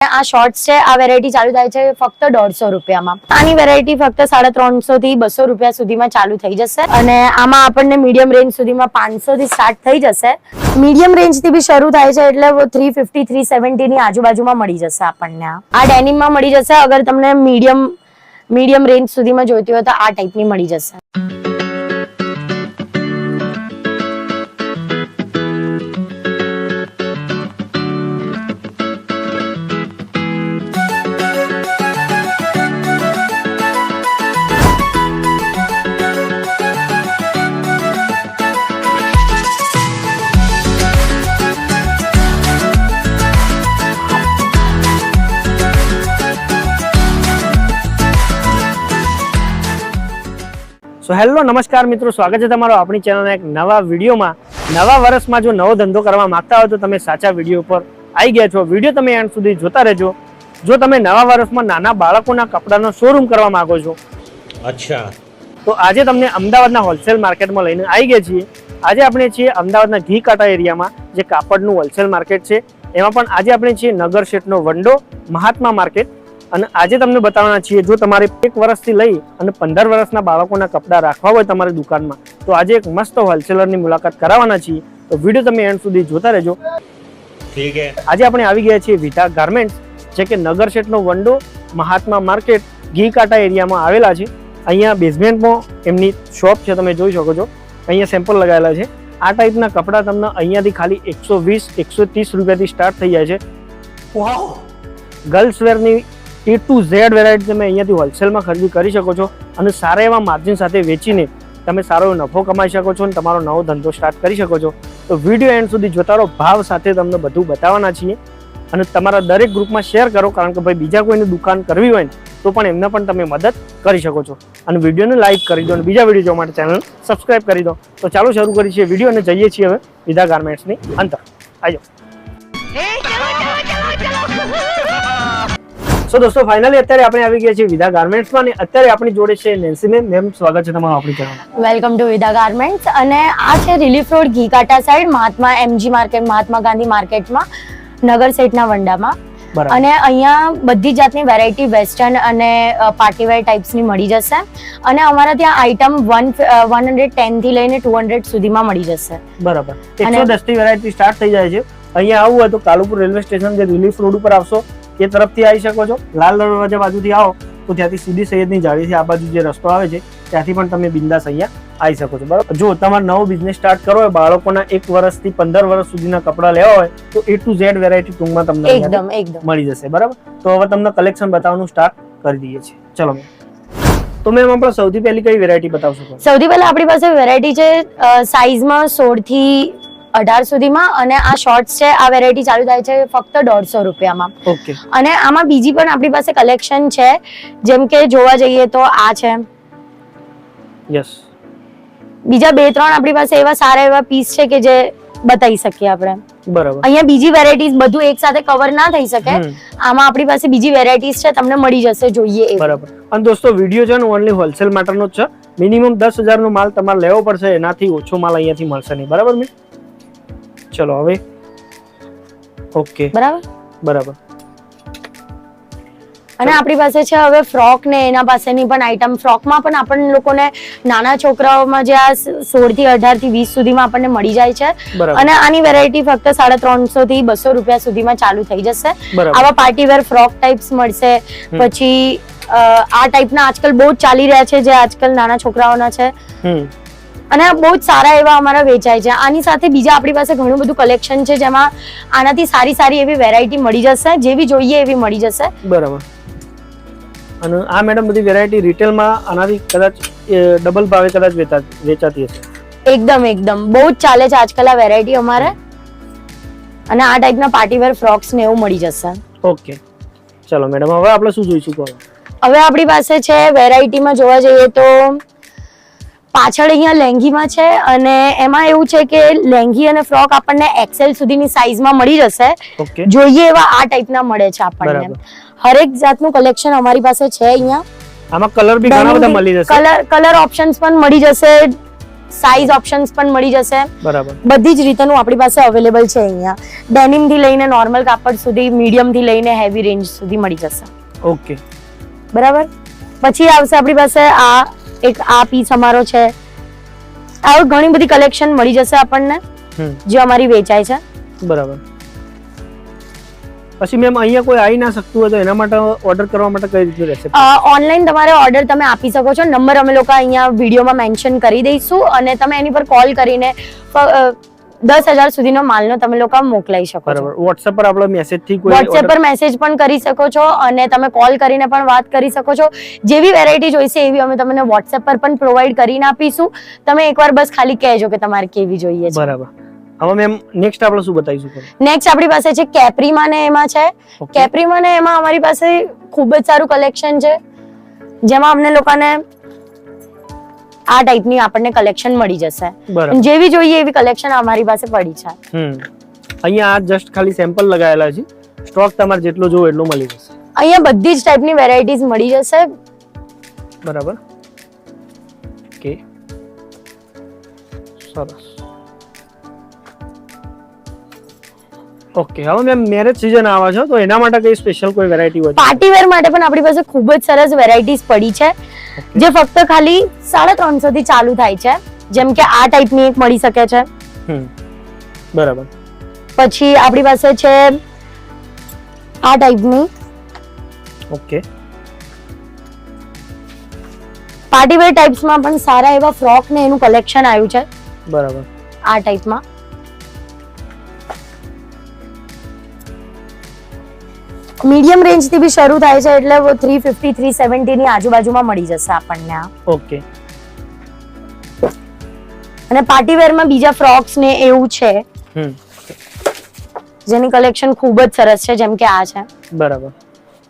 આ શોર્ટ્સ છે, આ વેરાયટી ચાલુ થાય છે ફક્ત દોઢસો રૂપિયામાં. આની વેરાયટી ફક્ત સાડા ત્રણસો થી બસો રૂપિયા સુધીમાં ચાલુ થઈ જશે. અને આમાં આપણને મીડિયમ રેન્જ સુધીમાં પાંચસો થી સ્ટાર્ટ થઈ જશે. મીડિયમ રેન્જથી બી શરૂ થાય છે એટલે થ્રી ફિફ્ટી થ્રી સેવન્ટી ની આજુબાજુમાં મળી જશે આપણને આ. ડેનિમમાં મળી જશે, અગર તમને મીડિયમ મીડિયમ રેન્જ સુધીમાં જોઈતી હોય તો આ ટાઈપની મળી જશે. સો હેલો નમસ્કાર મિત્રો. સ્વાગત છે તમારો આપણી ચેનલના એક નવા વિડીયોમાં. નવા વર્ષમાં જો નવો ધંધો કરવા માંગતા હોય તો તમે સાચા વીડિયો ઉપર આવી ગયા છો. વીડિયો તમે એન્ડ સુધી જોતા રહેજો. જો તમે નવા વર્ષમાં નાના બાળકોના કપડાનો શોરૂમ કરવા માંગો છો. અચ્છા. તો આજે તમને અમદાવાદના હોલસેલ માર્કેટમાં લઈને આવી ગયા છીએ. આજે આપણે છીએ અમદાવાદના ઘી કાંટા એરિયામાં જે કાપડનું હોલસેલ માર્કેટ છે. એમાં પણ આજે આપણે છીએ નગર શેઠનો વંડો મહાત્મા માર્કેટ અને આજે તમને બતાવવાના છીએ જો તમારે એક વર્ષથી લઈ અને પંદર વર્ષના બાળકોના કપડાં રાખવા હોય તમારી દુકાનમાં તો આજે એક મસ્ત હોલસેલરની મુલાકાત કરાવવાના છીએ. તો વીડિયો તમે એન્ડ સુધી જોતા રહેજો. ઠીક આજે આપણે આવી ગયા છીએ વિધા ગાર્મેન્ટ્સ જે કે નગરશેઠનો વંડો મહાત્મા માર્કેટ ઘી કાંટા એરિયામાં આવેલા છે. અહીંયા બેઝમેન્ટમાં એમની શોપ છે તમે જોઈ શકો છો. અહીંયા સેમ્પલ લગાવેલા છે. આ ટાઈપના કપડાં તમને અહીંયાથી ખાલી એકસો વીસ એકસો ત્રીસ રૂપિયાથી સ્ટાર્ટ થઈ જાય છે. ગર્લ્સ વેરની એ ટુ ઝેડ વેરાયટી તમે અહીંયાથી હોલસેલમાં ખરીદી કરી શકો છો અને સારા એવા માર્જિન સાથે વેચીને તમે સારો એવો નફો કમાઈ શકો છો અને તમારો નવો ધંધો સ્ટાર્ટ કરી શકો છો. તો વીડિયો એન્ડ સુધી જોતા રહો. ભાવ સાથે તમને બધું બતાવવાના છીએ અને તમારા દરેક ગ્રુપમાં શેર કરો. કારણ કે ભાઈ બીજા કોઈની દુકાન કરવી હોય તો પણ એમને પણ તમે મદદ કરી શકો છો. અને વિડીયોને લાઇક કરી દો અને બીજા વીડિયો જોવા માટે ચેનલ સબસ્ક્રાઇબ કરી દો. તો ચાલો શરૂ કરી છીએ વીડિયો અને જઈએ છીએ હવે વિધા ગાર્મેન્ટ્સની અંતર આવજો સો દોસ્તો ફાઇનલી અત્યારે આપણે આવી ગયા છીએ વિધા ગાર્મેન્ટ્સમાં અને અત્યારે આપણી જોડે છે નેન્સી મેમ મેમ સ્વાગત છે તમારું આપણી channel welcome to Vidha garments અને આ છે relief road Ghikanta side Mahatma MG market Mahatma Gandhi માર્કેટમાં નગર સેટના વંડામાં. અને અહીંયા બધી જાતની વેરાયટી વેસ્ટર્ન અને પાર્ટીવેર ટાઈપ્સની મળી જશે. અને અમારા ત્યાં આઇટમ વન વન હંડ્રેડ ટેનથી લઈને ટુ હંડ્રેડ સુધીમાં મળી જશે. બરાબર. એકસો અને- દસથી વેરાયટી સ્ટાર્ટ થઈ જાય છે. અહીંયા આવું હોય તો કાલુપુર રેલવે સ્ટેશન જે રિલીફ રોડ ઉપર આવશો એ તરફથી આવી શકો છો. લાલ દરવાજા બાજુથી આવો તો ત્યાંથી સીધી સૈયદની જાળીથી આ બાજુ જે રસ્તો આવે છે ત્યાંથી પણ તમે બિંદાસ અહીંયા આવી શકો છો. બરાબર? જો તમારે નવો બિઝનેસ સ્ટાર્ટ કરવો હોય બાળકોના એક વર્ષથી પંદર વર્ષ સુધીના કપડાં લેવા હોય તો એ ટુ ઝેડ વેરાયટી ટૂંકમાં તમને એકદમ એકદમ. મળી જશે. બરાબર? તો હવે તમને કલેક્શન બતાવવાનું સ્ટાર્ટ કરી દઈએ છીએ. ચલો તો મેમ આપણે સૌથી પહેલી કઈ વેરાયટી બતાવશો? સૌથી પહેલા આપણી પાસે વેરાયટી છે સાઈઝમાં સોળથી અઢાર સુધીમાં અને આ શોર્ટ્સ છે આ વેરાયટી ચાલુ થાય છે ફક્ત દોઢસો રૂપિયામાં. ઓકે અને આમાં બીજી પણ આપણી પાસે કલેક્શન છે જેમ કે જોવા જઈએ તો આ છે. યસ બીજા બે ત્રણ આપણી પાસે એવા સારા એવા પીસ છે કે જે બતાવી શકીએ આપણે. બરાબર. અહીંયા બીજી વેરાયટીઝ બધું એક સાથે કવર ના થઈ શકે. આમાં આપણી પાસે બીજી વેરાયટીઝ છે તમને મળી જશે જોઈએ એ. બરાબર. અને દોસ્તો વીડિયો છે ને ઓનલી હોલસેલ માટેનો જ છે. મિનિમમ દસ હજારનો માલ તમારે લેવો પડશે એનાથી ઓછો માલ અહીંયાથી મળશે નહીં. બરાબર મેં ચલો હવે? ઓકે. બરાબર? બરાબર. અને આપણી પાસે છે હવે ફ્રોક ને એના પાસેની પણ આઈટમ ફ્રોકમાં પણ આપણને લોકોને નાના છોકરાઓમાં જે આ સોળથી અઢારથી વીસ સુધીમાં આપણને મળી જાય છે. અને આની વેરાયટી ફક્ત સાડા ત્રણસો થી બસો રૂપિયા સુધીમાં ચાલુ થઈ જશે. આવા પાર્ટી વેર ફ્રોક ટાઈપ્સ મળશે પછી આ ટાઈપના આજકાલ બહુ જ ચાલી રહ્યા છે જે આજકાલ નાના છોકરાઓના છે. અને આ બહુ જ સારા એવા અમારા વેચાય છે. આની સાથે બીજા આપણી પાસે ઘણું બધું કલેક્શન છે જેમાં આનાથી સારી સારી એવી વેરાયટી મળી જશે જેવી જોઈએ એવી મળી જશે. બરાબર. અને આ મેડમ બધી વેરાયટી રિટેલમાં આનાથી કદાચ ડબલ ભાવે કદાચ વેચા વેચાતી હશે. એકદમ એકદમ. બહુ જ ચાલે છે આજકાલ આ વેરાયટી અમારે. અને આ ટાઈપના પાર્ટી વેર ફ્રોક્સ ને એવું મળી જશે. ઓકે. ચલો મેડમ હવે આપણે શું જોઈશું? હવે આપણી પાસે છે વેરાયટીમાં જોવા જઈએ તો પાછળ અહીંયા લેંગીમાં છે અને એમાં એવું છે કે લેંગી અને ફ્રોક આપણને એક્સેલ સુધીની સાઈઝમાં મળી જશે. જોઈએ એવા આ ટાઈપના મળે છે આપણને. હરેક જાતનું કલેક્શન અમારી પાસે છે અહીંયા. આમાં કલર બી ઘણા બધા મળી જશે. કલર કલર ઓપ્શન્સ પણ મળી જશે સાઇઝ ઓપ્શન્સ પણ મળી જશે. બરાબર. બધી જ રીતનું આપણી પાસે અવેલેબલ છે અહીંયા. ડેનિમથી લઈને નોર્મલ કાપડ સુધી મીડિયમથી લઈને હેવી રેન્જ સુધી મળી જશે. ઓકે. બરાબર? પછી આવશે આપણી પાસે આ એક આ પીસ અમારો છે. આવું ઘણી બધી કલેક્શન મળી જશે આપણને જે અમારી વેચાય છે. બરાબર. પછી મેમ અહીંયા કોઈ આવી ના શકતું હોય તો એના માટે ઓર્ડર કરવા માટે કઈ રીતે રહેશે ઓનલાઈન તમારે ઓર્ડર તમે આપી શકો છો. નંબર અમે લોકો અહીંયા વિડીયોમાં મેન્શન કરી દઈશું અને તમે એની પર કોલ કરીને દસ હજાર સુધીનો માલનો તમે લોકો મોકલાઈ શકો છો. બરાબર. વોટ્સએપ પર આપણો મેસેજથી કોઈ વોટ્સએપ પર મેસેજ પણ કરી શકો છો અને તમે કોલ કરીને પણ વાત કરી શકો છો. જેવી વેરાયટી જોઈશે એવી અમે તમને વોટ્સએપ પર પણ પ્રોવાઈડ કરીને આપીશું. તમે એકવાર બસ ખાલી કહેજો કે તમારે કેવી જોઈએ છે. બરાબર. હવે મેમ નેક્સ્ટ આપણે શું બતાવીશું નેક્સ્ટ આપણી પાસે છે કેપ્રીમાં ને એમાં છે. કેપ્રીમાં ને એમાં અમારી પાસે ખૂબ જ સારું કલેક્શન છે. જેમાં અમને લોકોને આ ટાઈપની આપણને કલેક્શન મળી જશે. જેવી જોઈએ એવી કલેક્શન અમારી પાસે પડી છે. અહીંયા આ જસ્ટ ખાલી સેમ્પલ લગાવેલા છે. સ્ટોક તમારે જેટલો જોવો એટલો મળી જશે. અહીંયા બધી જ ટાઈપની વેરાયટીઝ મળી જશે. બરાબર. ઓકે સરસ. ઓકે હવે મેમ મેરેજ સિઝન આવે છે તો એના માટે કઈ સ્પેશિયલ કોઈ વેરાયટી હોય પાર્ટી વેર માટે પણ આપણી પાસે ખૂબ જ સરસ વેરાયટીઝ પડી છે. જે ફક્ત ખાલી સાડા ત્રણસો થી ચાલુ થાય છે. જેમ કે આ ટાઈપની એક મળી શકે છે. બરાબર. પછી આપણી પાસે છે આ ટાઈપની ઓકે પાર્ટી વેર ટાઈપ્સમાં પણ સારા એવા ફ્રોક ને એનું કલેક્શન આવ્યું છે. બરાબર. આ ટાઈપમાં મીડિયમ રેન્જથી બી શરૂ થાય છે એટલે થ્રી ફિફ્ટી થ્રી સેવન્ટી ની આજુબાજુમાં મળી જશે આપણને આ. ઓકે. અને પાર્ટી વેરમાં બીજા ફ્રોક્સ ને એવું છે. હમ. જેની કલેક્શન ખૂબ જ સરસ છે જેમ કે આ છે. બરાબર.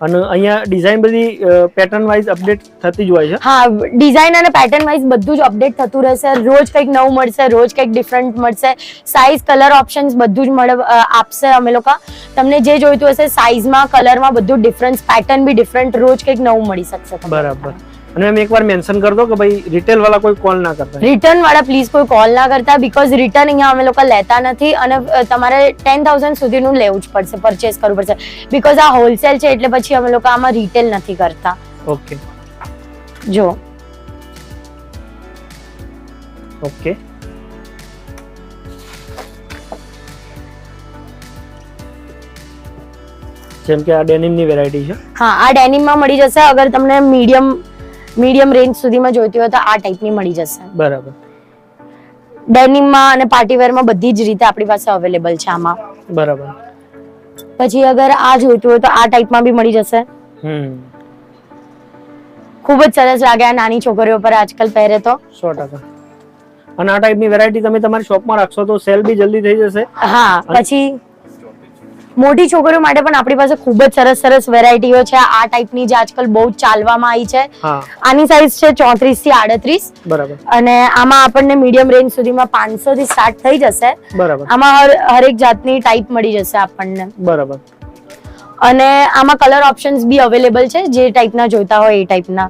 અને અહીંયા ડિઝાઇન બધી પેટર્ન વાઇઝ અપડેટ થતી જ હોય છે? હા ડિઝાઇન અને પેટર્ન વાઇઝ બધું જ અપડેટ થતું રહેશે. રોજ કંઈક નવું મળશે રોજ કંઈક ડિફરન્ટ મળશે. સાઇઝ કલર ઓપ્શન્સ બધું જ મળે આપશે અમે લોકો. તમને જે જોઈતું હશે સાઇઝમાં કલરમાં બધું ડિફરન્સ પેટર્ન બી ડિફરન્ટ રોજ કંઈક નવું મળી શકશે. બરાબર. અને એમ એકવાર મેન્શન કરી દો કે ભાઈ રિટેલ વાળા કોઈ કોલ ના કરતા. રિટર્ન વાળા પ્લીઝ કોઈ કોલ ના કરતા બીકોઝ રિટર્ન અહીંયા અમે લોકો લેતા નથી અને તમારે ટેન થાઉઝન્ડ સુધીનું લેવું જ પડશે પરચેસ કરવું પડશે. બીકોઝ આ હોલસેલ છે એટલે પછી અમે લોકો આમાં રિટેલ નથી કરતા. ઓકે જો. ઓકે જેમ કે આ ડેનિમની વેરાયટી છે. હા આ ડેનિમમાં મળી જશે. અગર તમને મીડિયમ મીડિયમ રેન્જ સુધીમાં જોઈતી હોય તો આ ટાઈપની મળી જશે. બરાબર. ડેનિમમાં અને પાર્ટીવેરમાં બધી જ રીતે આપણી પાસે અવેલેબલ છે આમાં. બરાબર. પછી અગર આ જોઈતું હોય તો આ ટાઈપમાં બી મળી જશે. હમ. ખૂબ જ સરસ લાગે આ નાની છોકરીઓ પર આજકાલ પહેરે તો. સો ટકા. અને આ ટાઈપની વેરાયટી તમે તમારી શોપમાં રાખશો તો સેલ બી જલ્દી થઈ જશે. હા પછી મોટી છોકરીઓ માટે પણ આપણી પાસે ખૂબ જ સરસ સરસ વેરાયટીઓ છે. આ ટાઈપની જે આજકાલ બહુ ચાલવામાં આવી છે. આની સાઈઝ છે ચોત્રીસથી આડત્રીસ. બરાબર. અને આમાં આપણને મીડિયમ રેન્જ સુધીમાં પાંચસો થી સ્ટાર્ટ થઈ જશે. બરાબર. આમાં હર હરેક જાતની ટાઈપ મળી જશે આપણને. બરાબર. અને આમાં કલર ઓપ્શન્સ બી અવેલેબલ છે. જે ટાઈપના જોઈતા હોય એ ટાઈપના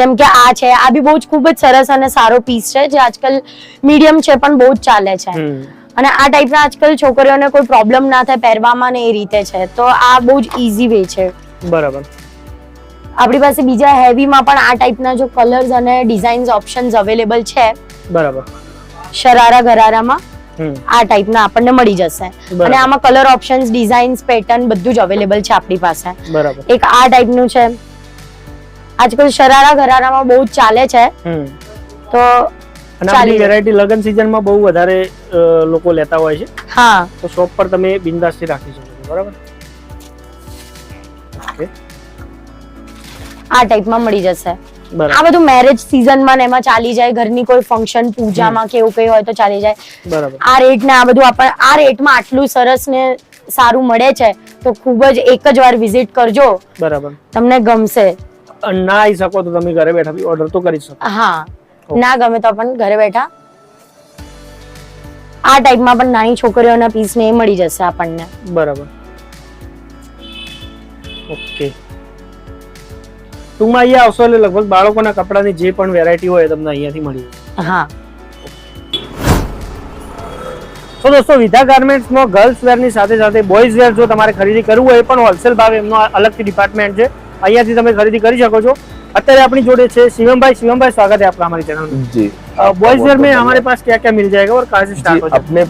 જેમ કે આ છે. આ બી બહુ જ ખૂબ જ સરસ અને સારો પીસ છે જે આજકાલ મીડિયમ છે પણ બહુ જ ચાલે છે. અને આ ટાઈપના આજકાલ છોકરીઓને કોઈ પ્રોબ્લેમ ના થાય પહેરવામાં ને એ રીતે છે. તો આ બહુ જ ઈઝી વે છે. બરાબર. આપણી પાસે બીજા હેવીમાં પણ આ ટાઈપના જો કલર્સ અને ડિઝાઇન્સ ઓપ્શન્સ અવેલેબલ છે. બરાબર. શરારા ગરારામાં આ ટાઈપના આપણને મળી જશે. અને આમાં કલર ઓપ્શન્સ ડિઝાઇન્સ પેટર્ન બધું જ અવેલેબલ છે આપણી પાસે. બરાબર. એક આ ટાઈપનું છે. આજકાલ શરારા ઘરારામાં બહુ જ ચાલે છે. તો અને આની. વેરાયટી લગન સિઝનમાં બહુ વધારે લોકો લેતા હોય છે. હા. તો શોપ પર તમે બિંદાસથી રાખી શકો છો બરાબર? ઓકે આ ટાઈપમાં મળી જશે. આ બધું મેરેજ સિઝનમાં ને એમાં ચાલી જાય ઘરની કોઈ ફંક્શન પૂજામાં કે એવું કઈ હોય તો ચાલી જાય. બરાબર. આ રેટ ને આ બધું આપણે આ રેટમાં આટલું સરસ ને સારું મળે છે તો ખૂબ જ એક જ વાર વિઝિટ કરજો. બરાબર. તમને ગમશે. ના આવી શકો તો તમે ઘરે બેઠા બી ઓર્ડર તો કરી શકો. હા. ના ગમે તો પણ ઘરે બેઠા. આ ટાઈપમાં પણ નાની છોકરીઓના પીસ ને એ મળી જશે આપણને. બરાબર. ઓકે. ટૂંકમાં અહીંયા આવશો એટલે લગભગ બાળકોના કપડાની જે પણ વેરાયટી હોય તમને અહીંયાથી મળી જશે. હા. તો દોસ્તો વિધા ગાર્મેન્ટ્સમાં ગર્લ્સ વેરની સાથે સાથે બોયઝ વેર જો તમારે ખરીદી કરવું હોય એ પણ હોલસેલ ભાવ એમનો અલગથી ડિપાર્ટમેન્ટ છે. અહીંયાથી તમે ખરીદી કરી શકો છો. અત્યારે अपनी जोड़े છે स्वागत है और कहाँ से अपने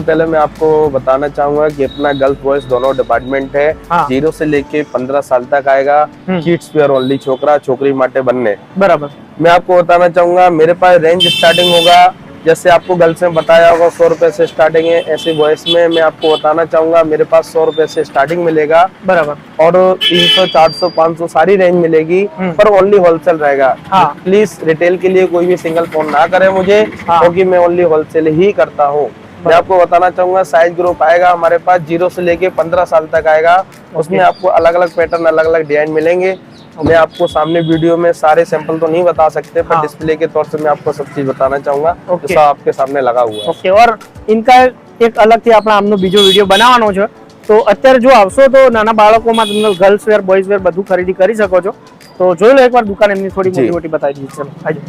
पहले मैं आपको बताना चाहूँगा की अपना गर्ल्स बॉयज़ दोनों डिपार्टमेंट है ज़ीरो से लेके पंद्रह साल तक आएगा किड्स वेयर ओनली छोकरा छोकरी माटे बनने बराबर मैं आपको बताना चाहूँगा मेरे पास रेंज स्टार्टिंग होगा जैसे आपको गर्ल्स में बताया होगा सौ रुपए से स्टार्टिंग है ऐसे बॉयज़ में मैं आपको बताना चाहूँगा मेरे पास सौ रुपए से स्टार्टिंग मिलेगा। बराबर। और तीन सौ चार सौ पाँच सौ सारी रेंज मिलेगी हम्म। पर ओनली होलसेल रहेगा। हाँ। प्लीज़ रिटेल के लिए कोई भी सिंगल फ़ोन ना करे मुझे हाँ। क्योंकि मैं ओनली होलसेल ही करता हूँ। मैं आपको बताना चाहूँगा साइज़ ग्रुप आएगा हमारे पास ज़ीरो से लेके पंद्रह साल तक आएगा। उसमें आपको अलग अलग पैटर्न अलग अलग डिज़ाइन मिलेंगे। मैं आपको सामने वीडियो में सारे सैंपल तो नहीं बता सकते पर हाँ। डिस्प्ले के तौर से मैं आपको सब चीज बताना चाहूंगा ओके। जो सब आपके सामने लगा हुआ है ઓકે ઓર ઇનકા એક અલગથી આપણે આમનો બીજો વિડીયો બનાવવાનો છે તો અત્યારે જો આવશો તો નાના બાળકોમાં તમને ગર્લ્સ વેર બોયઝ વેર બધું ખરીદી કરી શકો છો તો જોઈ લો એકવાર દુકાન એમની થોડી જી. મોટી મોટી બતાવી દીધી ચલો આવજો